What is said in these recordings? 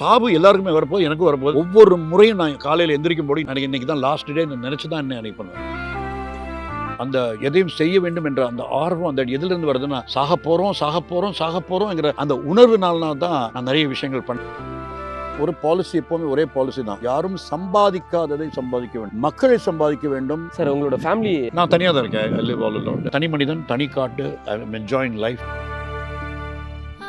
சாவு எல்லாருக்குமே வரப்போது எனக்கும் வரப்போகுது. ஒவ்வொரு முறையும் நான் காலையில் எந்திரிக்கும் போது எனக்கு இன்னைக்கு தான் லாஸ்ட் டே நினச்சி தான் என்ன பண்ணுவேன். அந்த எதையும் செய்ய வேண்டும் என்ற அந்த ஆர்வம் அந்த எதிலிருந்து வருதுன்னா சாக போகிறோம் சாக போகிறோம் சாக போகிறோங்கிற அந்த உணர்வுனால தான் நான் நிறைய விஷயங்கள் பண்ணேன் ஒரு பாலிசி எப்பவுமே ஒரே பாலிசி தான். யாரும் சம்பாதிக்காததை சம்பாதிக்க வேண்டும். மக்களை சம்பாதிக்க வேண்டும். சார் உங்களோட ஃபேமிலி நான் தனியாக தான் இருக்கேன். தனி மனிதன் தனி காட்டு ஐ லைஃப்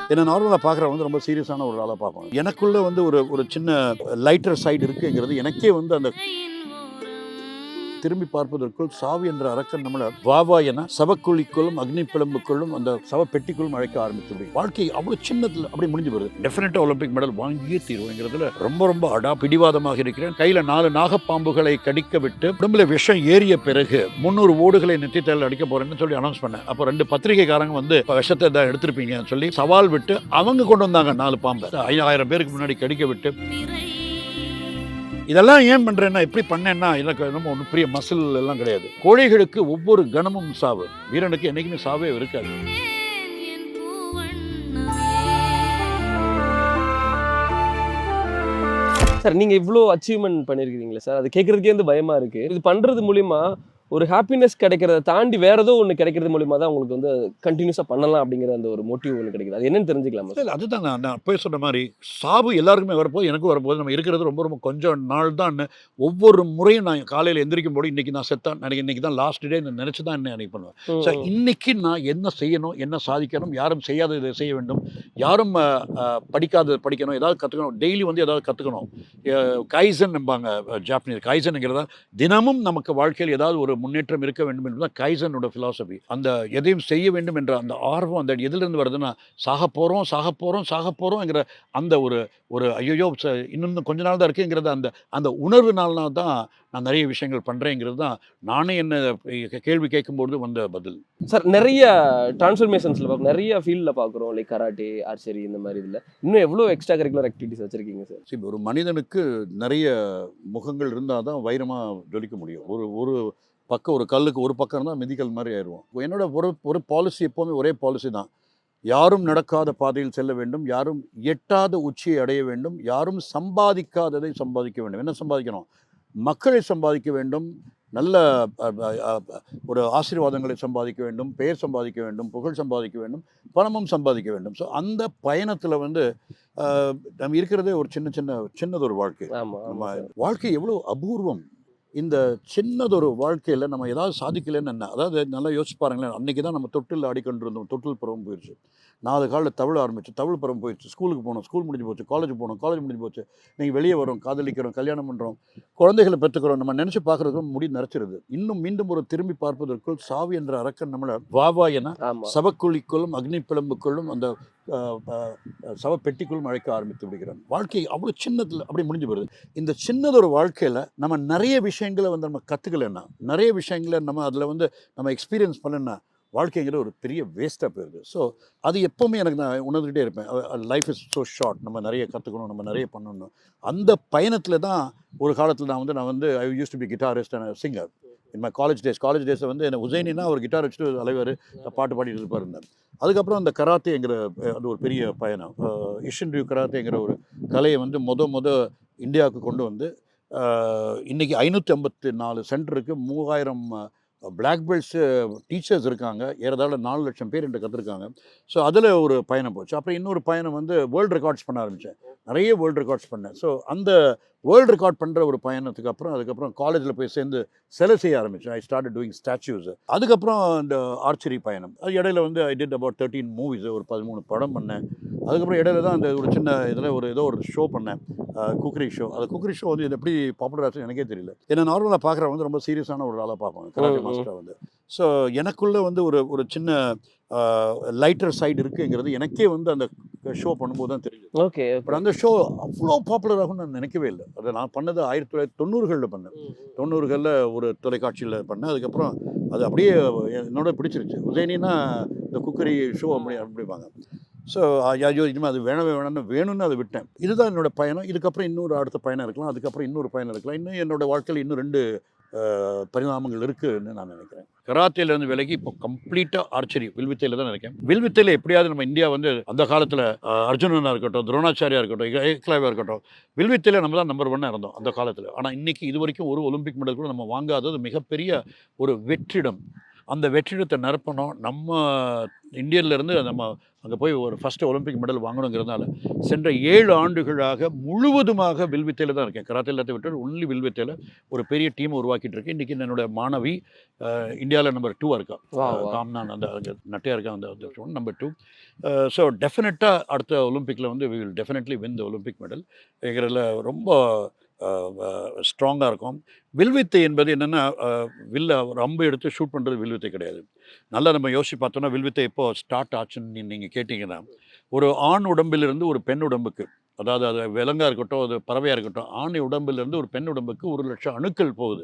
என்ன நார்மலாக பார்க்குறவங்க வந்து ரொம்ப சீரியஸான ஒரு ஆளாக பார்ப்பாங்க. எனக்குள்ளே வந்து ஒரு ஒரு சின்ன லைட்டர் சைடு இருக்குங்கிறது எனக்கே வந்து அந்த திரும்பி பார்ப்பதற்குள் சாவு என்ற அரக்கன் நம்மளை வாவா என சவக்குழிக்குள்ளும் அக்னி பிளம்புக்குள்ளும் அந்த சவ பெட்டிக்குள்ளும் அழைக்க ஆரம்பித்து வாழ்க்கை அவ்வளோ சின்னத்தில் அப்படி முடிஞ்சு வருது டெஃபினட்டாக ஒலிம்பிக் மெடல் வாங்கியே தீர்வுங்கிறதுல ரொம்ப ரொம்ப அடா பிடிவாதமாக இருக்கிறேன். கையில் நாலு நாகப்பாம்புகளை கடிக்க விட்டு உடம்புல விஷம் ஏறிய பிறகு முந்நூறு ஓடுகளை நெத்தித்தலையில் அடிக்க போறேன்னு சொல்லி அனௌன்ஸ் பண்ணேன். அப்போ ரெண்டு பத்திரிகைக்காரங்க வந்து விஷத்தை தான் எடுத்திருப்பீங்கன்னு சொல்லி சவால் விட்டு அவங்க கொண்டு வந்தாங்க நாலு பாம்பை. ஐயாயிரம் பேருக்கு முன்னாடி கடிக்க விட்டு. இதெல்லாம் ஏன் பண்ணுறேன்னா எப்படி பண்ணேன்னா எனக்கு நம்ம ஒன்றும் பெரிய மசில் எல்லாம் கிடையாது. கோழைகளுக்கு ஒவ்வொரு கணமும் சாவு. வீரனுக்கு என்னைக்குமே சாவே இருக்காது. சார் நீங்கள் இவ்வளோ அச்சீவ்மெண்ட் பண்ணியிருக்கிறீங்களே சார். அது கேட்குறதுக்கே வந்து பயமாக இருக்குது இது பண்ணுறது மூலிமா ஒரு ஹாப்பினஸ் கிடைக்கிறத தாண்டி வேற ஏதோ ஒன்று கிடைக்கிறது மூலியமா தான் உங்களுக்கு வந்து கண்டினியூஸாக பண்ணலாம் அப்படிங்கிற அந்த ஒரு மோட்டிவ் ஒன்று கிடைக்குது. அது என்னன்னு தெரிஞ்சுக்கலாமா இல்லை அதுதான் நான் நான் போய் சொன்ன மாதிரி சாவு எல்லாருக்குமே வரப்போது எனக்கும் வரப்போகுது நம்ம இருக்கிறது ரொம்ப ரொம்ப கொஞ்சம் நாள் தான் ஒவ்வொரு முறையும் நான் காலையில் எந்திரிக்கும் போது இன்னைக்கு நான் செத்தான். எனக்கு இன்னைக்கு தான் லாஸ்ட் டே நினச்சி தான் என்ன அன்னைக்கு பண்ணுவேன். ஸோ இன்னைக்கு நான் என்ன செய்யணும் என்ன சாதிக்கணும் யாரும் செய்யாததை செய்ய வேண்டும் யாரும் படிக்காதது படிக்கணும் ஏதாவது கற்றுக்கணும் டெய்லி வந்து ஏதாவது கற்றுக்கணும் கைசன் என்பாங்க ஜாப்பனீஸ் கைசனுங்கிறதா தினமும் நமக்கு வாழ்க்கையில் ஏதாவது ஒரு முன்னேற்றம் இருக்க வேண்டும் என்பதுதான் கைசனோட ஃபிலாசபி அந்த எதையும் செய்ய வேண்டும் என்ற அந்த ஆர்வம் அந்த எதிலிருந்து வருதுன்னா சாக போகிறோம் சாக போகிறோம் சாக போகிறோங்கிற அந்த ஒரு ஒரு ஐயோ இன்னும் கொஞ்ச நாள் தான் இருக்குங்கிறத அந்த அந்த உணர்வுனால தான் நான் நிறைய விஷயங்கள் பண்ணுறேங்கிறது தான் நானே என்ன கேள்வி கேட்கும்போது வந்த பதில். சார் நிறைய டிரான்ஸ்ஃபர்மேஷன்ஸில் பார்க்கணும் நிறைய ஃபீல்டில் பார்க்குறோம் லைக் கராட்டே ஆர்ச்சரி இந்த மாதிரி இதில். இன்னும் எவ்வளோ எக்ஸ்ட்ரா கரிக்குலர் ஆக்டிவிட்டிஸ் வச்சிருக்கீங்க சார்? சரி ஒரு மனிதனுக்கு நிறைய முகங்கள் இருந்தால் தான் வைரமாக ஜொலிக்க முடியும். ஒரு ஒரு பக்கம் ஒரு கல்லுக்கு ஒரு பக்கம் இருந்தால் மிதிக்கல் மாதிரி ஆயிடுவோம். என்னோட ஒரு ஒரு பாலிசி எப்போவுமே ஒரே பாலிசி தான். யாரும் நடக்காத பாதையில் செல்ல வேண்டும் யாரும் எட்டாத உச்சியை அடைய வேண்டும் யாரும் சம்பாதிக்காததை சம்பாதிக்க வேண்டும். என்ன சம்பாதிக்கணும்? மக்களை சம்பாதிக்க வேண்டும் நல்ல ஒரு ஆசீர்வாதங்களை சம்பாதிக்க வேண்டும் பெயர் சம்பாதிக்க வேண்டும் புகழ் சம்பாதிக்க வேண்டும் பணமும் சம்பாதிக்க வேண்டும். ஸோ அந்த பயணத்தில் வந்து நம்ம இருக்கிறதே ஒரு சின்ன சின்ன சின்னதொரு வாழ்க்கை. நம்ம வாழ்க்கை எவ்வளோ அபூர்வம். இந்த சின்னதொரு வாழ்க்கையில் நம்ம ஏதாவது சாதிக்கலைன்னு என்ன? அதாவது நல்லா யோசிச்சு பாருங்களேன். அன்றைக்கி தான் நம்ம தொட்டில் ஆடிக்கொண்டு இருந்தோம் தொட்டில் பருவம் போயிடுச்சு நாலு காலில் தவிழ ஆரம்பிச்சு தமிழ் பருவம் போயிடுச்சு. ஸ்கூலுக்கு போனோம். ஸ்கூல் முடிஞ்சு போச்சு காலேஜ் போனோம். காலேஜ் முடிஞ்சு போச்சு. நீங்கள் வெளியே வரோம் காதலிக்கிறோம் கல்யாணம் பண்ணுறோம் குழந்தைகளை பெற்றுக்கிறோம். நம்ம நினச்சி பார்க்குறதுக்கு முடி நரைச்சிருது இன்னும் மீண்டும் ஒரு திரும்பி பார்ப்பதற்குள் சாவி என்ற அரக்கன் நம்மளை வாவா என சவக்குழிக்குள்ளும் அக்னி பிளம்புக்குள்ளும் அந்த சவ பெட்டிக்குள்ளும் அழைக்க ஆரம்பித்து விடுகிறான். வாழ்க்கை அவ்வளோ சின்னத்தில் அப்படி முடிஞ்சு போகுது இந்த சின்னதொரு வாழ்க்கையில் நம்ம நிறைய விஷயங்களை வந்து நம்ம கற்றுக்கலன்னா நிறைய விஷயங்களை நம்ம அதில் வந்து நம்ம எக்ஸ்பீரியன்ஸ் பண்ணலன்னா வாழ்க்கைங்கிற ஒரு பெரிய வேஸ்ட்டாக போயிடுது ஸோ அது எப்போவுமே எனக்கு நான் உணர்ந்துகிட்டே இருப்பேன். லைஃப் இஸ் ஸோ ஷார்ட் நம்ம நிறைய கற்றுக்கணும் நம்ம நிறைய பண்ணணும். அந்த பயணத்தில் தான் ஒரு காலத்தில் நான் வந்து நான் வந்து I use to be guitarist and singer in my college days college டேஸில் வந்து என்ன உசைனினா ஒரு கிட்டார் வச்சுட்டு தலைவர் பாட்டு பாடிட்டு இருப்பார் இருந்தார். அதுக்கப்புறம் அந்த கராத்தேங்கிற அது ஒரு பெரிய பயணம். இஷன் ரியூ கராத்தேங்கிற ஒரு கலையை வந்து மொத மொத இந்தியாவுக்கு கொண்டு வந்து இன்றைக்கி ஐநூற்றி ஐம்பத்தி நாலு சென்டருக்கு மூவாயிரம் பிளாக் பெல்ட்ஸு டீச்சர்ஸ் இருக்காங்க. ஏறதாழ நாலு லட்சம் பேர் என்கிட்ட கற்றுருக்காங்க ஸோ அதில் ஒரு பயணம் போச்சு. அப்புறம் இன்னொரு பயணம் வந்து வேர்ல்டு ரெக்கார்ட்ஸ் பண்ண ஆரம்பித்தேன் நிறைய வேர்ல்டு ரெக்கார்ட்ஸ் பண்ணேன். ஸோ அந்த வேர்ல்டு ரெக்கார்ட் பண்ணுற ஒரு பயணத்துக்கு அப்புறம் அதுக்கப்புறம் காலேஜில் போய் சேர்ந்து சிலை செய்ய ஆரம்பித்தேன் ஐ ஸ்டார்ட் டூயிங் ஸ்டாச்சூஸ் அதுக்கப்புறம் இந்த ஆர்ச்சரி பயணம். அது இடையில வந்து I did about thirteen movies ஒரு பதிமூணு படம் பண்ணேன். அதுக்கப்புறம் இடையில தான் அந்த ஒரு சின்ன இதில் ஒரு ஏதோ ஒரு ஷோ பண்ணேன். குக்கரி ஷோ அந்த குக்கரி ஷோ வந்து இது எப்படி பாப்புலர் ஆச்சு எனக்கே தெரியல. ஏன்னா நார்மலாக பார்க்குறவங்க வந்து ரொம்ப சீரியஸான ஒரு ஆளாக பார்ப்பாங்க. மாஸ்டராக வந்து. ஸோ எனக்குள்ள வந்து ஒரு ஒரு சின்ன லைட்டர் சைடு இருக்குங்கிறது எனக்கே வந்து அந்த ஷோ பண்ணும்போது தான் தெரியுது ஓகே பட் அந்த ஷோ அவ்வளோ பாப்புலர் ஆகும்னு நான் நினைக்கவே இல்லை. அதை நான் பண்ணது ஆயிரத்தி தொள்ளாயிரத்தி தொண்ணூறுகளில் பண்ணேன். தொண்ணூறுகளில் ஒரு தொலைக்காட்சியில் பண்ணேன். அதுக்கப்புறம் அது அப்படியே என்னோட பிடிச்சிருச்சு. உதயனின்னா இந்த குக்கரி ஷோ அப்படி அப்படிப்பாங்க ஸோ ஐயோ இனிமேல் அது வேணவே வேணும்னு வேணும்னு அதை விட்டேன். இதுதான் என்னோட பயணம். இதுக்கப்புறம் இன்னொரு அடுத்த பயணம் இருக்கலாம். அதுக்கப்புறம் இன்னொரு பயணம் இருக்கலாம். இன்னும் என்னோட வாழ்க்கையில் இன்னும் ரெண்டு பரிணாமங்கள் இருக்குன்னு நான் நினைக்கிறேன். கராத்தேலேருந்து விலகி இப்போ கம்ப்ளீட்டாக ஆர்ச்சரி வில்வித்தையில் தான் நினைக்கிறேன் வில்வித்தையில் எப்படியாவது நம்ம இந்தியா வந்து அந்த காலத்தில் அர்ஜுனனாக இருக்கட்டும் துரோணாச்சாரியாக இருக்கட்டும் ஏக்லாவாக இருக்கட்டும் வில்வித்தையில் நம்ம தான் நம்பர் ஒன்னாக இருந்தோம் அந்த காலத்தில். ஆனால் இன்னைக்கு இது வரைக்கும் ஒரு ஒலிம்பிக் மெடல் கூட நம்ம வாங்காதது மிகப்பெரிய ஒரு வெற்றிடம். அந்த வெற்றிடத்தை நிரப்பணும். நம்ம இந்தியன்லேருந்து நம்ம அங்கே போய் ஒரு ஃபஸ்ட்டு ஒலிம்பிக் மெடல் வாங்கணுங்கிறதுனால சென்ற ஏழு ஆண்டுகளாக முழுவதுமாக வில்வித்தையில் தான் இருக்கேன். கராத்தே எல்லாத்தையும் விட்டு ஒன்லி வில்வித்தையில் ஒரு பெரிய டீம் உருவாக்கிட்டு இருக்கேன். இன்றைக்கி என்னோட மாணவி இந்தியாவில் நம்பர் டூவாக இருக்கா? காம்னான் அந்த நட்டையாக இருக்கா? அந்த நம்பர் டூ ஸோ டெஃபினட்டாக அடுத்த ஒலிம்பிக்கில் வந்து we will definitely win the Olympic medal எங்கிறதுல ரொம்ப ஸ்ட்ராங்காக இருக்கும். வில்வித்தை என்பது என்னென்னா வில்ல ரொம்ப அம்பு எடுத்து ஷூட் பண்ணுறது வில்வித்தை கிடையாது. நல்லா நம்ம யோசிச்சு பார்த்தோன்னா வில்வித்தை எப்போ ஸ்டார்ட் ஆச்சுன்னு நீங்கள் கேட்டிங்கன்னா ஒரு ஆண் உடம்பிலிருந்து ஒரு பெண் உடம்புக்கு அதாவது அது விலங்காக இருக்கட்டும் அது பறவையாக இருக்கட்டும் ஆண் உடம்பிலிருந்து ஒரு பெண் உடம்புக்கு ஒரு லட்சம் அணுக்கள் போகுது.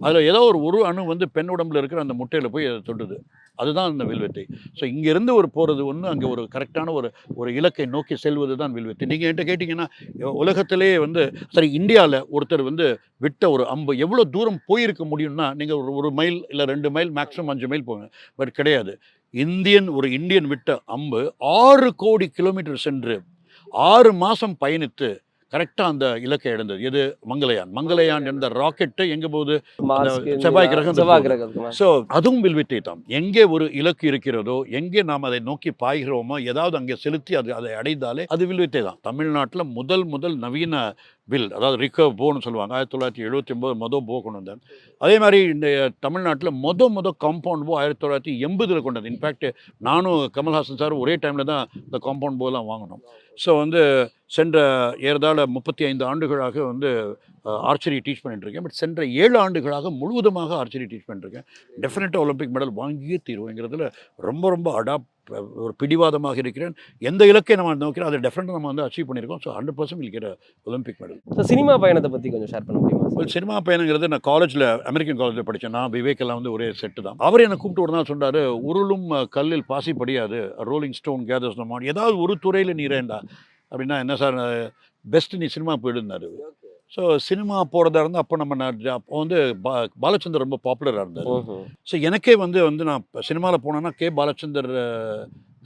அதில் ஏதோ ஒரு ஒரு அணு வந்து பெண் உடம்புல இருக்கிற அந்த முட்டையில் போய் அதை தொடுது அதுதான் அந்த வில்வித்தை ஸோ இங்கேருந்து ஒரு போகிறது ஒன்று அங்கே ஒரு கரெக்டான ஒரு ஒரு இலக்கை நோக்கி செல்வது தான் வில்வித்தை நீங்கள் என்கிட்ட கேட்டிங்கன்னா உலகத்திலே வந்து சரி இந்தியாவில் ஒருத்தர் வந்து விட்ட ஒரு அம்பு எவ்வளோ தூரம் போயிருக்க முடியும்னா நீங்கள் ஒரு ஒரு மைல் இல்லை ரெண்டு மைல் மேக்ஸிமம் அஞ்சு மைல் போங்க. பட் கிடையாது. இந்தியன் ஒரு இந்தியன் விட்ட அம்பு ஆறு கோடி கிலோமீட்டர் சென்று ஆறு மாதம் பயணித்து கரெக்டாக அந்த இலக்கை அடைந்தது எது? மங்களயான். மங்களயான் என்ற ராக்கெட்டு எங்கே போகுது செவ்வாய் கிரகத்துக்கு செவ்வாய் மேல. ஸோ அதுவும் வில்வித்தை தான் எங்கே ஒரு இலக்கு இருக்கிறதோ எங்கே நாம் அதை நோக்கி பாய்கிறோமோ ஏதாவது அங்கே செலுத்தி அது அதை அடைந்தாலே அது வில்வித்தை தான் தமிழ்நாட்டில் முதல் முதல் நவீன பில் அதாவது ரிகர்வ் போன்னு சொல்லுவாங்க. ஆயிரத்தி தொள்ளாயிரத்தி எழுபத்தி ஒம்பது மொதல் போ கொண்டு வந்தேன் அதே மாதிரி இந்த தமிழ்நாட்டில் மொத மொத காம்பவுண்ட் போ ஆயிரத்தி தொள்ளாயிரத்தி எண்பதில் கொண்டு வந்தேன் இன்ஃபேக்ட் நானும் கமல்ஹாசன் சார் ஒரே டைமில் தான் இந்த காம்பவுண்ட் போலாம் வாங்கினோம். ஸோ வந்து சென்ற ஏறதாழ முப்பத்தி ஐந்து ஆண்டுகளாக வந்து ஆர்ச்சரி டீச் பண்ணிட்டுருக்கேன் பட் சென்ற ஏழு ஆண்டுகளாக முழுவதுமாக ஆர்ச்சரி டீச் பண்ணிட்டுருக்கேன் டெஃபினட்டாக ஒலிம்பிக் மெடல் வாங்கியே தீர்வுங்கிறதுல ரொம்ப ரொம்ப அடாப்ட் ஒரு பிடிவாதமாக இருக்கிறேன். எந்த இலக்கை நம்ம நோக்கிறோம் அதை டெஃபினட்டாக நம்ம வந்து அச்சீவ் பண்ணியிருக்கோம். ஸோ ஹண்ட்ரட் பர்சன்ட் இருக்கிற ஒலிம்பிக் மெடல் So, சினிமா பயணத்தை பற்றி கொஞ்சம் ஷேர் பண்ண முடியுமா? ஒரு சினிமா பயணங்கிறது நான் காலேஜில் அமெரிக்கன் காலேஜில் படித்தேன் நான் விவேக் எல்லாம் வந்து ஒரே செட்டு தான். அவர் என்னை கூப்பிட்டு ஒரு நாள் சொன்னார் உருளும் கல்லில் பாசி படியாது. ரோலிங் ஸ்டோன் கேதர்ஸ் நம்ம ஏதாவது ஒரு துறையில் நீ அப்படின்னா என்ன சார் பெஸ்ட் நீ சினிமா போயிடுனாரு ஸோ சினிமா போகிறதா இருந்தால் அப்போ நம்ம நான் அப்போ வந்து பா பாலச்சந்தர் ரொம்ப பாப்புலராக இருந்தார். ஸோ எனக்கே வந்து வந்து நான் சினிமாவில் போனேன்னா கே. பாலச்சந்தர்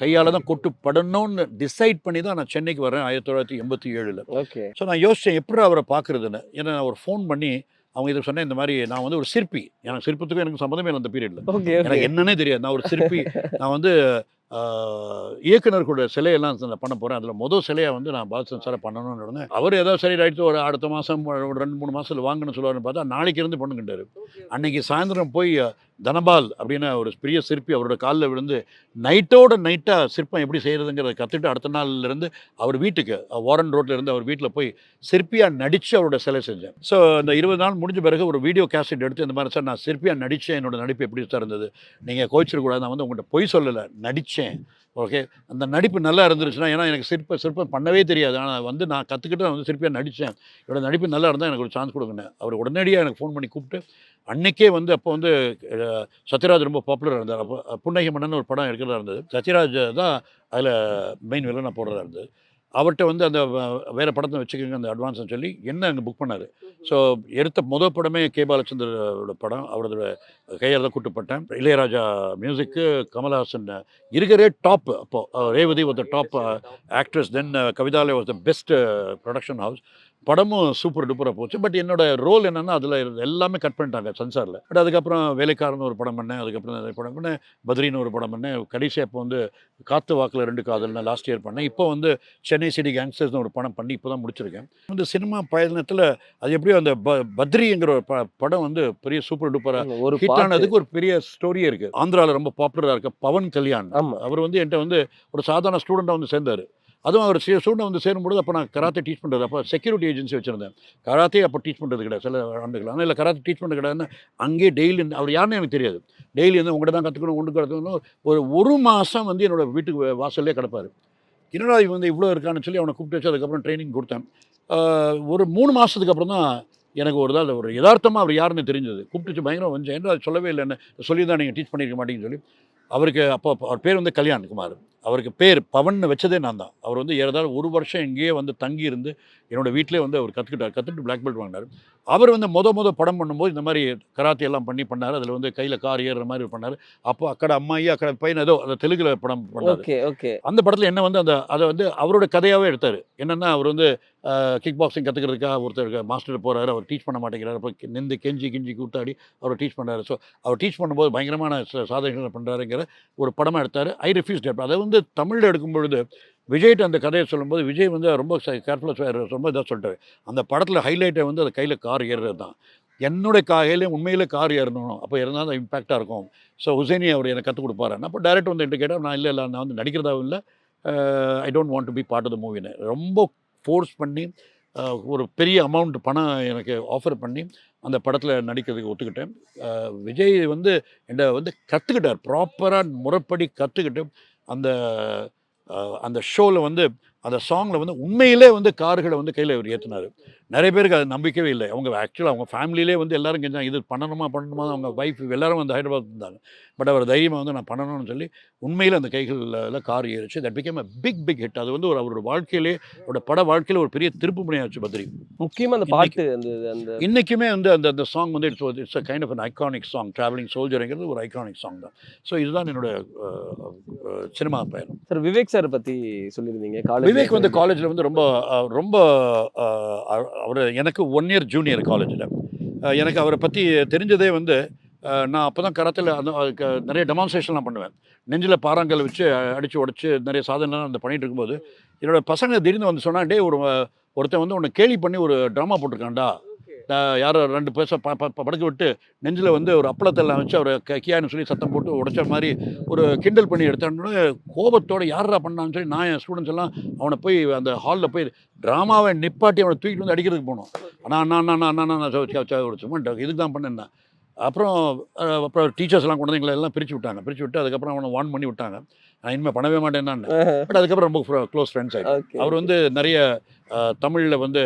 கையால் தான் கொட்டு படணும்னு டிசைட் பண்ணி தான் நான் சென்னைக்கு வரேன் ஆயிரத்தி தொள்ளாயிரத்தி எண்பத்தி ஏழில். ஓகே. ஸோ நான் யோசித்தேன் எப்படி அவரை பார்க்குறதுன்னு? ஏன்னா நான் ஒரு ஃபோன் பண்ணி அவங்க இதை சொன்னேன் இந்த மாதிரி நான் வந்து ஒரு சிற்பி. எனக்கு சிற்பத்துக்கும் எனக்கு சம்மந்தமே இல்லை அந்த பீரியடில் எனக்கு என்னன்னே தெரியாது. நான் ஒரு சிற்பி. நான் வந்து இயக்குனர் கூட சிலையெல்லாம் நான் பண்ண போகிறேன் அதில் மொதல் சிலையை வந்து நான் பாலச்சந்திர சாரை பண்ணணும்னு இருந்தேன். அவர் ஏதோ சரி ரைட்டு ஒரு அடுத்த மாதம் ஒரு ரெண்டு மூணு மாதத்தில் வாங்கணும்னு சொல்லுவாருன்னு பார்த்தா நாளைக்கு இருந்து பண்ணுங்கிட்டாரு அன்னைக்கு சாயந்தரம் போய் தனபால் அப்படின்னு ஒரு பெரிய சிற்பி அவரோட காலில் விழுந்து நைட்டோட நைட்டாக சிற்பம் எப்படி செய்கிறதுங்கிறத கற்றுட்டு அடுத்த நாள்லேருந்து அவர் வீட்டுக்கு வாரன் ரோட்டில் இருந்து அவர் வீட்டில் போய் சிற்பியாக நடித்து அவரோட சிலை செஞ்சேன். ஸோ அந்த இருபது நாள் முடிஞ்ச பிறகு ஒரு வீடியோ கேசட் எடுத்து இந்த மாதிரி சார் நான் சிற்பியாக நடித்தேன் என்னோட நடிப்பு எப்படி சார் இருந்தது? நீங்கள் கோச்சிடக்கூடாது நான் வந்து உங்கள்கிட்ட பொய் சொல்லலை நடித்தேன் ஓகே அந்த நடிப்பு நல்லா இருந்துருச்சுன்னா ஏன்னா எனக்கு சிற்ப சிற்பம் பண்ணவே தெரியாது. ஆனால் வந்து நான் கற்றுக்கிட்டு நான் வந்து சிற்பியாக நடித்தேன் என்னோட நடிப்பு நல்லா இருந்தால் எனக்கு ஒரு சான்ஸ் கொடுங்கன்னு. அவர் உடனடியாக எனக்கு ஃபோன் பண்ணி கூப்பிட்டு அன்னைக்கே வந்து அப்போ வந்து சத்யராஜ் ரொம்ப பாப்புலராக இருந்தார். அப்போ புன்னகை மன்னன் ஒரு படம் இருக்கிறதா இருந்தது. சத்யராஜ் தான் அதில் மெயின் வில்லனாக போடுறதா இருந்தது. அவர்கிட்ட வந்து அந்த வேற படத்தை வச்சுக்கோங்க அந்த அட்வான்ஸ்னு சொல்லி என்ன அங்கே புக் பண்ணார். ஸோ எடுத்த முதல் படமே கே. பாலச்சந்தரோட படம். அவரோட கையால் தான் கூட்டுப்பட்டேன் இளையராஜா மியூசிக்கு கமல்ஹாசன் இருக்கிறே டாப் அப்போ. அஹ், Revathi was the top actress then Kavithalaya was the best production house படமும் சூப்பர் டூப்பராக போச்சு. பட் என்னோட ரோல் என்னன்னா அதில் எல்லாமே கட் பண்ணிட்டாங்க சென்சாரில் பட் அதுக்கப்புறம் வேலைக்காரன் ஒரு படம் பண்ணேன் அதுக்கப்புறம் நிறைய படம் பண்ணேன். பத்ரின்னு ஒரு படம் பண்ணேன். கடைசியாக இப்போ வந்து காத்து வாக்கில் ரெண்டு காதல்னு லாஸ்ட் இயர் பண்ணேன். இப்போ வந்து சென்னை சிட்டி கேங்ஸ்டர்ஸ்னு ஒரு படம் பண்ணி இப்போ தான் முடிச்சிருக்கேன். இந்த சினிமா பயணத்தில் அது எப்படியோ அந்த ப பத்ரிங்கிற ஒரு ப படம் வந்து பெரிய சூப்பர் டூப்பராக ஒரு ஹிட் ஆனதுக்கு ஒரு பெரிய ஸ்டோரியே இருக்குது ஆந்திராவில் ரொம்ப பாப்புலராக இருக்க பவன் கல்யாண். அவர் வந்து என்கிட்ட வந்து ஒரு சாதாரண ஸ்டூடெண்ட்டாக வந்து சேர்ந்தார். அதுவும் அவர் ஸ்டூடெண்ட் வந்து சேரும்பொழுது அப்போ நான் கராத்தே டீச் பண்ணுறது அப்போ செக்யூரிட்டி ஏஜென்சி வச்சுருந்தேன். கராத்தே அப்போ டீச் பண்ணுறது கிடையாது. சில ஆண்டுகள். ஆனால் இல்லை கராத்தே டீச் பண்ணுறது கிடையாதுன்னு அங்கேயே டெய்லி அவர் யாருன்னு எனக்கு தெரியாது. டெய்லி வந்து உங்கள்கிட்ட தான் கற்றுக்கணும் ஒன்று கற்றுக்கணும் ஒரு ஒரு மாதம் வந்து என்னோட வீட்டுக்கு வாசல்லே கிடப்பார். என்னடா இவன் வந்து இவ்வளோ இருக்கான்னு சொல்லி அவனை கூப்பிட்டு வச்சு அதுக்கப்புறம் ட்ரைனிங் கொடுத்தேன். ஒரு மூணு மாதத்துக்கு அப்புறம் தான் எனக்கு ஒரு தான் ஒரு யதார்த்தமாக அவர் யாருன்னு தெரிஞ்சது. கூப்பிட்டு வச்சு பயங்கரம் வந்து என்ன சொல்லவே இல்லை என்ன சொல்லி தான் நீங்கள் டீச் பண்ணியிருக்க மாட்டீங்கன்னு சொல்லி. அவருக்கு அப்போ அவர் பேர் வந்து கல்யாண் குமார். அவருக்கு பேர் பவன் வச்சதே நான் தான். அவர் வந்து ஏறதாழ ஒரு வருஷம் இங்கேயே வந்து தங்கி இருந்து என்னோட வீட்டிலே வந்து அவர் கற்றுக்கிட்டார் கற்றுட்டு பிளாக் பெல்ட் வாங்கினார். அவர் வந்து மொத மொத படம் பண்ணும்போது இந்த மாதிரி கராத்தே எல்லாம் பண்ணி பண்ணார். அதில் வந்து கையில் கார் ஏறுற மாதிரி பண்ணார். அப்போ அக்கட அம்மாயி அக்கட பையன் ஏதோ அந்த தெலுங்குல படம் பண்ணார். Okay okay. அந்த படத்தில் என்ன வந்து அந்த அதை வந்து அவரோட கதையாகவே எடுத்தார். என்னென்னா அவர் வந்து கிக் பாக்ஸிங் கற்றுக்கிறதுக்காக ஒருத்தர் மாஸ்டர் போகிறாரு அவர் டீச் பண்ண மாட்டேங்கிறார். அப்போ நின்று கெஞ்சி கிஞ்சி கூத்தாடி அவர் டீச் பண்ணாரு. ஸோ அவர் டீச் பண்ணும்போது பயங்கரமான சாதனைகளை பண்ணுறாருங்கிற ஒரு படமாக எடுத்தார். ஐ ரிஃப்யூஸ் டேட் அதை வந்து வந்து தமிழில் எடுக்கும் பொழுது விஜய்கிட்ட அந்த கதையை சொல்லும்போது விஜய் வந்து ரொம்ப கேர்ஃபுல்லாக ரொம்ப இதாக சொல்லிட்டாரு. அந்த படத்தில் ஹைலைட்டை வந்து அந்த கையில் கார் ஏறுறது தான். என்னுடைய காகையிலே உண்மையிலே கார் ஏறணும். அப்போ இருந்தால் அந்த இம்பாக்டாக இருக்கும். ஸோ ஹுசைனி அவர் எனக்கு கற்றுக் கொடுப்பாரு. அப்போ டேரக்ட் வந்து என்கிட்ட கேட்டால் நான் இல்லை இல்லை. நான் வந்து நடிக்கிறதாவும் இல்லை. I don't want to be part of the மூவின்னு ரொம்ப ஃபோர்ஸ் பண்ணி ஒரு பெரிய அமௌண்ட் பணம் எனக்கு ஆஃபர் பண்ணி அந்த படத்தில் நடிக்கிறதுக்கு ஒத்துக்கிட்டேன். விஜய் வந்து என்னை வந்து கற்றுக்கிட்டார் ப்ராப்பராக முறைப்படி கற்றுக்கிட்டு அந்த அந்த ஷோவில் வந்து அந்த சாங்கில் வந்து உண்மையிலே வந்து கார்களை வந்து கையில் அவர் ஏற்றினார் நிறைய பேருக்கு அது நம்பிக்கவே இல்லை. அவங்க ஆக்சுவலாக அவங்க ஃபேமிலியிலே வந்து எல்லாரும் கெஞ்சாங்க இது பண்ணணுமா பண்ணணுமா அவங்க ஒய்ஃப் எல்லாரும் வந்து ஹைதராபாத் இருந்தாங்க. பட் அவர் தைரியமாக வந்து நான் பண்ணணும்னு சொல்லி உண்மையில் அந்த கைகளில் கார் ஏறிச்சு. That became a big big hit அது வந்து ஒரு அவரோட வாழ்க்கையிலே அவரோட பட வாழ்க்கையில் ஒரு பெரிய திருப்பு முனையாச்சு பத்ரி. முக்கியமா அந்த பாட்டு அந்த இன்றைக்குமே வந்து அந்த அந்த சாங் வந்து it's it's a kind of an iconic song travelling சோல்ஜருங்கிறது ஒரு ஐகானிக் சாங் தான். ஸோ இதுதான் என்னோட சினிமா பயணம். சார் விவேக் சார் பத்தி சொல்லியிருந்தீங்க விவேக் வந்து காலேஜில் வந்து ரொம்ப ரொம்ப அவர் எனக்கு ஒன் இயர் ஜூனியர் காலேஜில் எனக்கு அவரை பற்றி தெரிஞ்சதே வந்து நான் அப்போ தான் கரத்தில் அந்த அதுக்கு நிறைய டெமான்ஸ்ட்ரேஷன்லாம் பண்ணுவேன். நெஞ்சில் பாறாங்கல் வச்சு அடித்து உடச்சி நிறைய சாதனைலாம் அந்த பண்ணிட்டு இருக்கும்போது என்னோட பசங்க திடீர்னு வந்து சொன்னால் டே ஒரு ஒருத்தன் வந்து உன்னை கேலி பண்ணி ஒரு ட்ராமா போட்டிருக்கான்டா. யாரோ ரெண்டு பேச ப ப- ப- படுக்க விட்டு நெஞ்சில் வந்து ஒரு அப்பளத்தெல்லாம் வச்சு அவர் கியான்னு சொல்லி சத்தம் போட்டு உடைச்ச மாதிரி ஒரு கிண்டல் பண்ணி எடுத்தோடனே கோபத்தோட யாரா பண்ணான்னு சொல்லி நான் என் ஸ்டூடெண்ட்ஸ் எல்லாம் அவனை போய் அந்த ஹாலில் போய் ட்ராமாவை நிப்பாட்டி அவனை தூக்கிட்டு வந்து அடிக்கிறதுக்கு போனோம் ஆனால் அண்ணா அண்ணா அண்ணா அண்ணா நான் ஒரு சும்மா இதுக்கு தான் பண்ணேன் அப்புறம் அப்புறம் டீச்சர்ஸ்லாம் கொண்டு எங்களை எல்லாம் பிரித்து விட்டாங்க. பிரித்து விட்டு அதுக்கப்புறம் அவனை வார்ன் பண்ணி விட்டாங்க. நான் இனிமேல் பண்ணவே மாட்டேன்னு பட் அதுக்கப்புறம் ரொம்ப க்ளோஸ் ஃப்ரெண்ட்ஸ் ஆகிடும் அவர் வந்து நிறைய தமிழில் வந்து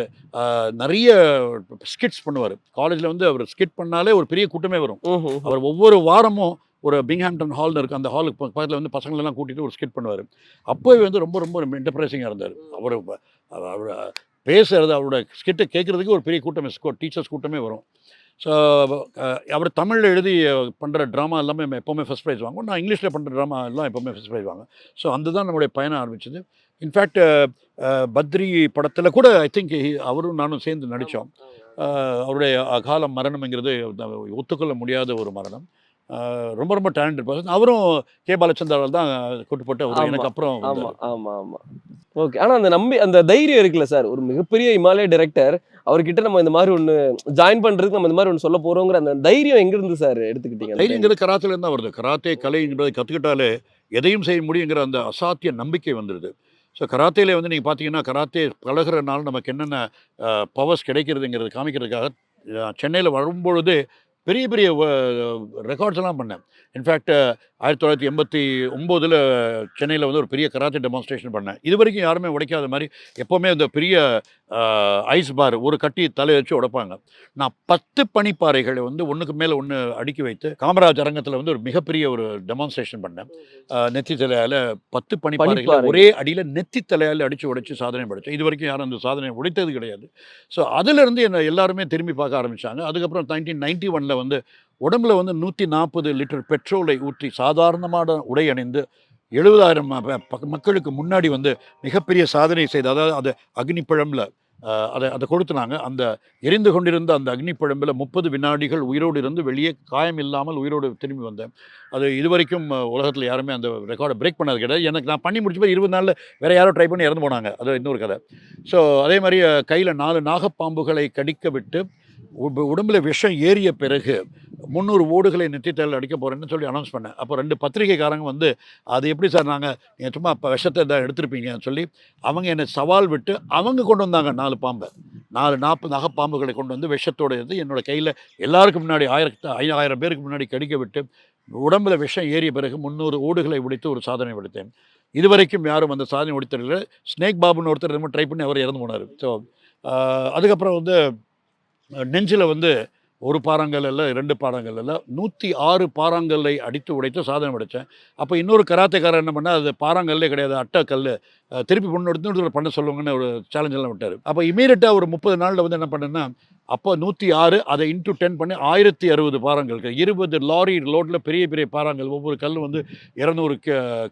நிறைய ஸ்கிட்ஸ் பண்ணுவார். காலேஜில் வந்து அவர் ஸ்கிட் பண்ணாலே ஒரு பெரிய கூட்டமே வரும். அவர் ஒவ்வொரு வாரமும் ஒரு பிங்ஹாம்டன் ஹால்னு இருக்குது அந்த ஹாலுக்கு பக்கத்தில் வந்து பசங்களெல்லாம் கூட்டிகிட்டு ஒரு ஸ்கிட் பண்ணுவார். அப்போவே வந்து ரொம்ப ரொம்ப என்டர்பிரைசிங்காக இருந்தார். அவர் அவர் பேசுறது அவரோட ஸ்கிட்டை கேட்குறதுக்கு ஒரு பெரிய கூட்டமே டீச்சர்ஸ் கூட்டமே வரும். ஸோ அவர் தமிழில் எழுதி பண்ணுற ட்ராமா எல்லாமே எப்போவுமே ஃபஸ்ட் ப்ரைஸ் வாங்குவோம். நான் இங்கிலீஷில் பண்ணுற ட்ராமா எல்லாம் எப்போவுமே ஃபஸ்ட் ப்ரைஸ் வாங்க ஸோ அந்த தான் நம்மளுடைய பயணம் ஆரம்பிச்சது. இன்ஃபேக்ட் பத்ரி படத்தில் கூட ஐ திங்க் அவரும் நானும் சேர்ந்து நடித்தோம் அவருடைய அகால மரணம்ங்கிறது ஒத்துக்கொள்ள முடியாத ஒரு மரணம். ரொம்ப ரொம்ப டேலண்டட் பர்சன் அவரும் கே. பாலச்சந்தரால் தான் கூட்டுப்பட்டு அவர் ஆமா, எனக்கு அப்புறம் ஆமா வந்தாரு. ஆமா ஆமா. ஓகே ஆனா அந்த நம்பி அந்த தைரியம் இருக்குல்ல சார்? ஒரு மிகப்பெரிய இமாலய டைரக்டர் அவர்கிட்ட நம்ம இந்த மாதிரி ஒண்ணு ஜாயின் பண்றதுக்கு நம்ம இந்த மாதிரி ஒண்ணு சொல்ல போறோங்கிற அந்த தைரியம் எங்க இருந்து சார் எடுத்துக்கிட்டீங்க? தைரியங்கிறது கராத்தேலேருந்து தான் வருது. கராத்தே கலைங்கிறதை கற்றுக்கிட்டாலே எதையும் செய்ய முடியுங்கிற அந்த அசாத்திய நம்பிக்கை வந்துடுது ஸோ கராத்தேல வந்து நீங்கள் பார்த்தீங்கன்னா கராத்தே பழகுறனால நமக்கு என்னென்ன பவர்ஸ் கிடைக்கிறதுங்கிறது காமிக்கிறதுக்காக சென்னையில் வரும்பொழுது பெரிய பெரிய ரெக்கார்ட்ஸ் எல்லாம் பண்ணேன். இன்ஃபேக்ட் ஆயிரத்தி தொள்ளாயிரத்தி எண்பத்தி ஒம்போதில் சென்னையில் வந்து ஒரு பெரிய கராத்தே டெமான்ஸ்ட்ரேஷன் பண்ணேன். இது வரைக்கும் யாருமே உடைக்காத மாதிரி எப்போவுமே அந்த பெரிய ஐஸ் பார் ஒரு கட்டி தலை வச்சு உடைப்பாங்க. நான் பத்து பனிப்பாறைகளை வந்து ஒன்றுக்கு மேலே ஒன்று அடுக்கி வைத்து காமராஜ் அரங்கத்தில் வந்து ஒரு மிகப்பெரிய ஒரு டெமான்ஸ்ட்ரேஷன் பண்ணேன். நெத்தி தலையால் பத்து பனிப்பாறைகளை பனிப்பாறை. ஒரே அடியில் நெத்தி தலையால் அடித்து உடைச்சு சாதனை படைச்சேன் இது வரைக்கும் யாரும் அந்த சாதனை உடைத்தது கிடையாது. ஸோ அதிலிருந்து என்னை எல்லாருமே திரும்பி பார்க்க ஆரம்பித்தாங்க அதுக்கப்புறம் நைன்டீன் நைன்டி ஒனில் வந்து உடம்புல வந்து நூற்றி நாற்பது லிட்டர் பெட்ரோலை ஊற்றி சாதாரணமான உடை அணிந்து எழுபதாயிரம் மக்களுக்கு முன்னாடி வந்து மிகப்பெரிய சாதனை செய்து அதாவது அது அக்னிப்பழம்பில் அதை அதை கொடுத்துனாங்க. அந்த எரிந்து கொண்டிருந்த அந்த அக்னிப்பழம்பில் முப்பது வினாடிகள் உயிரோடு இருந்து வெளியே காயம் இல்லாமல் உயிரோடு திரும்பி வந்தேன். அது இதுவரைக்கும் உலகத்தில் யாருமே அந்த ரெக்கார்டை பிரேக் பண்ணது கிடையாது. எனக்கு நான் பண்ணி முடிச்சப்போ இருபது நாளில் வேறு யாரோ ட்ரை பண்ணி இறந்து போனாங்க. அது இன்னொரு கதை. ஸோ அதே மாதிரி கையில் நாலு நாகப்பாம்புகளை கடிக்க விட்டு உடம்புல விஷம் ஏறிய பிறகு முந்நூறு ஓடுகளை நெத்தித்தல் அடிக்க போகிறேன்னு சொல்லி அனௌன்ஸ் பண்ணேன். அப்போ ரெண்டு பத்திரிகைக்காரங்க வந்து அது எப்படி சார் நாங்கள் நீங்கள் சும்மா இப்போ விஷத்தை தான் எடுத்திருப்பீங்கன்னு சொல்லி அவங்க என்னை சவால் விட்டு அவங்க கொண்டு வந்தாங்க நாலு பாம்பை. நாலு நாற்பது அகப்பாம்புகளை கொண்டு வந்து விஷத்தோடு இருந்து என்னோடய கையில் எல்லாருக்கும் முன்னாடி ஆயிரத்து ஐயாயிரம் பேருக்கு முன்னாடி கடிக்க விட்டு உடம்புல விஷம் ஏறிய பிறகு முந்நூறு ஓடுகளை உடைத்து ஒரு சாதனை படைத்தேன். இதுவரைக்கும் யாரும் அந்த சாதனை உடைத்ததில்லை. ஸ்னேக் பாபுன்னு ஒருத்தர் ரொம்ப ட்ரை பண்ணி அவர் இறந்து போனார். ஸோ அதுக்கப்புறம் வந்து நெஞ்சில் வந்து ஒரு பாறாங்கல் அல்ல ரெண்டு பாறாங்கல் அல்ல. நூற்றி ஆறு பாறாங்கல்லை அடித்து உடைத்து சாதனை படைத்தேன் அப்போ இன்னொரு கராத்தேக்காரர் என்ன பண்ணால் அது பாறாங்கல்லே கிடையாது அட்டை கல் திருப்பி பொண்ணு எடுத்து பண்ண சொல்லுவாங்கன்னு ஒரு சேலஞ்செல்லாம் விட்டார். அப்போ இமீடியட்டாக ஒரு முப்பது நாளில் வந்து என்ன பண்ணேன்னா அப்போ நூற்றி ஆறு அதை இன்ட்டு டென் பண்ணி ஆயிரத்தி அறுபது பாறாங்கல் இருபது லாரி லோடில் பெரிய பெரிய பாறாங்கல் ஒவ்வொரு கல் வந்து இரநூறு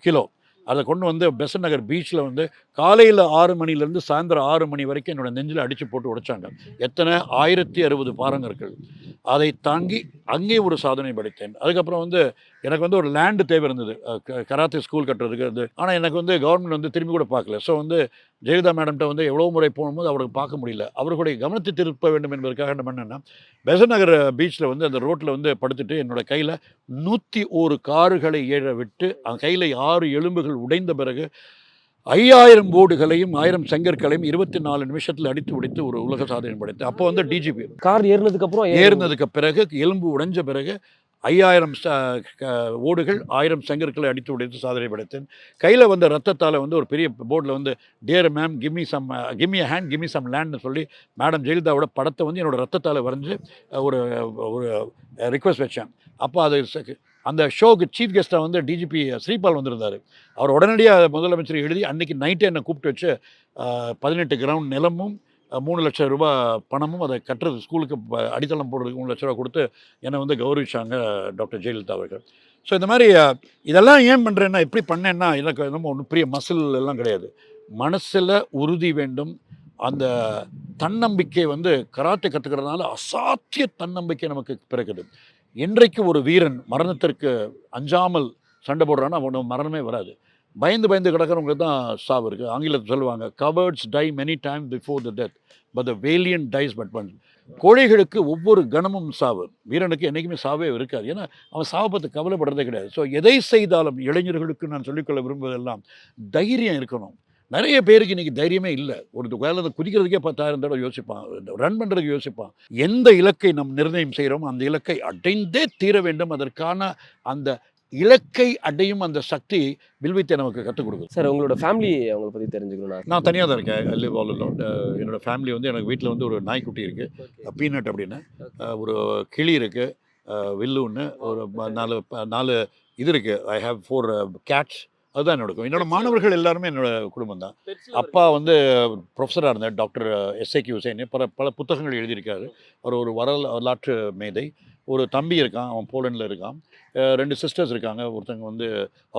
கிலோ. அதை கொண்டு வந்து பெசன் நகர் பீச்சில் வந்து காலையில் ஆறு மணிலேருந்து சாயந்தரம் ஆறு மணி வரைக்கும் என்னோடய நெஞ்சில் அடித்து போட்டு உடைச்சாங்க. எத்தனை? ஆயிரத்தி அறுபது பாறங்கற்கள் அதை தாங்கி அங்கேயும் ஒரு சாதனை படைத்தேன். அதுக்கப்புறம் வந்து எனக்கு வந்து ஒரு லேண்டு தேவை இருந்தது. கராத்தே ஸ்கூல் கட்டுறதுக்கு வந்து. ஆனால் எனக்கு வந்து கவர்மெண்ட் வந்து திரும்பி கூட பார்க்கல. ஸோ வந்து ஜெயலலிதா மேடம்கிட்ட வந்து எவ்வளோ முறை போகும்போது அவருக்கு பார்க்க முடியல. அவர்களுடைய கவனத்தை திருப்ப வேண்டும் என்பதற்காக என்ன பண்ணேன்னா பெசன் நகர் பீச்சில் வந்து அந்த ரோட்டில் வந்து படுத்துட்டு என்னோட கையில் நூற்றி ஒரு கார்களை ஏற விட்டு அந்த கையில் ஆறு எலும்புகள் உடைந்த பிறகு ஐயாயிரம் போர்டுகளையும் ஆயிரம் செங்கற்களையும் இருபத்தி நாலு நிமிஷத்தில் அடித்து உடைத்து ஒரு உலக சாதனை படைத்து அப்போ வந்து டிஜிபி கார் ஏறினதுக்கு அப்புறம் ஏறினதுக்கு பிறகு எலும்பு உடைஞ்ச பிறகு ஐயாயிரம் ஓடுகள் ஆயிரம் செங்கற்களை அடித்து உடைத்து சாதனை படைத்தேன். கையில் வந்த ரத்தத்தால் வந்து ஒரு பெரிய போர்டில் வந்து dear ma'am gimme some gimme hand gimme some லேண்ட்னு சொல்லி மேடம் ஜெயலலிதாவோட படத்தை வந்து என்னோடய ரத்தத்தால் வரைஞ்சு ஒரு ஒரு ரிக்வெஸ்ட் வச்சேன். அப்போ அது அந்த ஷோக்கு சீஃப் கெஸ்ட்டாக வந்து டிஜிபி ஸ்ரீபால் வந்திருந்தார். அவர் உடனடியாக முதலமைச்சர் எழுதி அன்றைக்கி நைட்டே என்னை கூப்பிட்டு வச்சு பதினெட்டு கிரவுண்ட் நிலமும் மூணு லட்சம் ரூபாய் பணமும் அதை கட்டுறது. ஸ்கூலுக்கு அடித்தளம் போடுறதுக்கு மூணு லட்ச ரூபா கொடுத்து என்னை வந்து கௌரவிச்சாங்க டாக்டர் ஜெயலலிதா அவர்கள். ஸோ இந்த மாதிரி இதெல்லாம் ஏன் பண்ணுறேன்னா எப்படி பண்ணேன்னா எனக்கு நம்ம ஒன்றும் பெரிய மசில் எல்லாம் கிடையாது. மனசில் உறுதி வேண்டும். அந்த தன்னம்பிக்கை வந்து கராத்தே கற்றுக்கிறதுனால அசாத்திய தன்னம்பிக்கை நமக்கு பிறகுது என்றைக்கு ஒரு வீரன் மரணத்திற்கு அஞ்சாமல் சண்டை போடுறான்னா அவனுக்கு மரணமே வராது. பயந்து பயந்து கிடக்கிறவங்களுக்கு தான் சாவு இருக்குது ஆங்கிலத்தில் சொல்லுவாங்க cowards die many time before the death but the valiant dies but one கோழைகளுக்கு ஒவ்வொரு கணமும் சாவு. வீரனுக்கு என்றைக்குமே சாவே இருக்காது. ஏன்னா அவன் சாவை பார்த்து கவலைப்படுறதே கிடையாது. ஸோ எதை செய்தாலும் இளைஞர்களுக்கு நான் சொல்லிக்கொள்ள விரும்புவதெல்லாம் தைரியம் இருக்கணும். நிறைய பேருக்கு இன்றைக்கி தைரியமே இல்லை. ஒரு வேலை குதிக்கிறதுக்கே பத்தாயிரம் தடவை யோசிப்பான். ரன் பண்ணுறதுக்கு யோசிப்பான். எந்த இலக்கை நம் நிர்ணயம் செய்கிறோமோ அந்த இலக்கை அடைந்தே தீர வேண்டும். அதற்கான அந்த இலக்கை அடையும் அந்த சக்தி வில்வித்தை நமக்கு கற்றுக் கொடுக்குது. சார் உங்களோட ஃபேமிலி அவங்கள பற்றி தெரிஞ்சுக்கணும் நான் தனியாக தான் இருக்கேன். I live all alone. அஹ் என்னோட ஃபேமிலி வந்து எனக்கு வீட்டில் வந்து ஒரு நாய்க்குட்டி இருக்குது பீனட் அப்படின்னு. ஒரு கிளி இருக்குது வில்லு ஒன்று ஒரு நாலு நாலு இது இருக்குது ஐ ஹேவ் ஃபோர் கேட்ஸ் அதுதான் என்னோட குடும்பம். என்னோட மாணவர்கள் எல்லாருமே என்னோட குடும்பம் தான். அப்பா வந்து ப்ரொஃபஸராக இருந்தார். டாக்டர் எஸ்ஏகி ஹுசைன் பல பல புத்தகங்கள் எழுதியிருக்காரு. அவர் ஒரு வரல் வரலாற்று மேதை. ஒரு தம்பி இருக்கான் அவன் போலண்டில் இருக்கான். ரெண்டு சிஸ்டர்ஸ் இருக்காங்க. ஒருத்தவங்க வந்து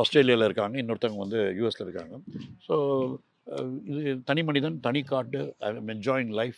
ஆஸ்திரேலியாவில் இருக்காங்க இன்னொருத்தவங்க வந்து யூஎஸில் இருக்காங்க. ஸோ இது தனி மனிதன் தனி காட்டு ஐ எம் என்ஜாயிங் லைஃப்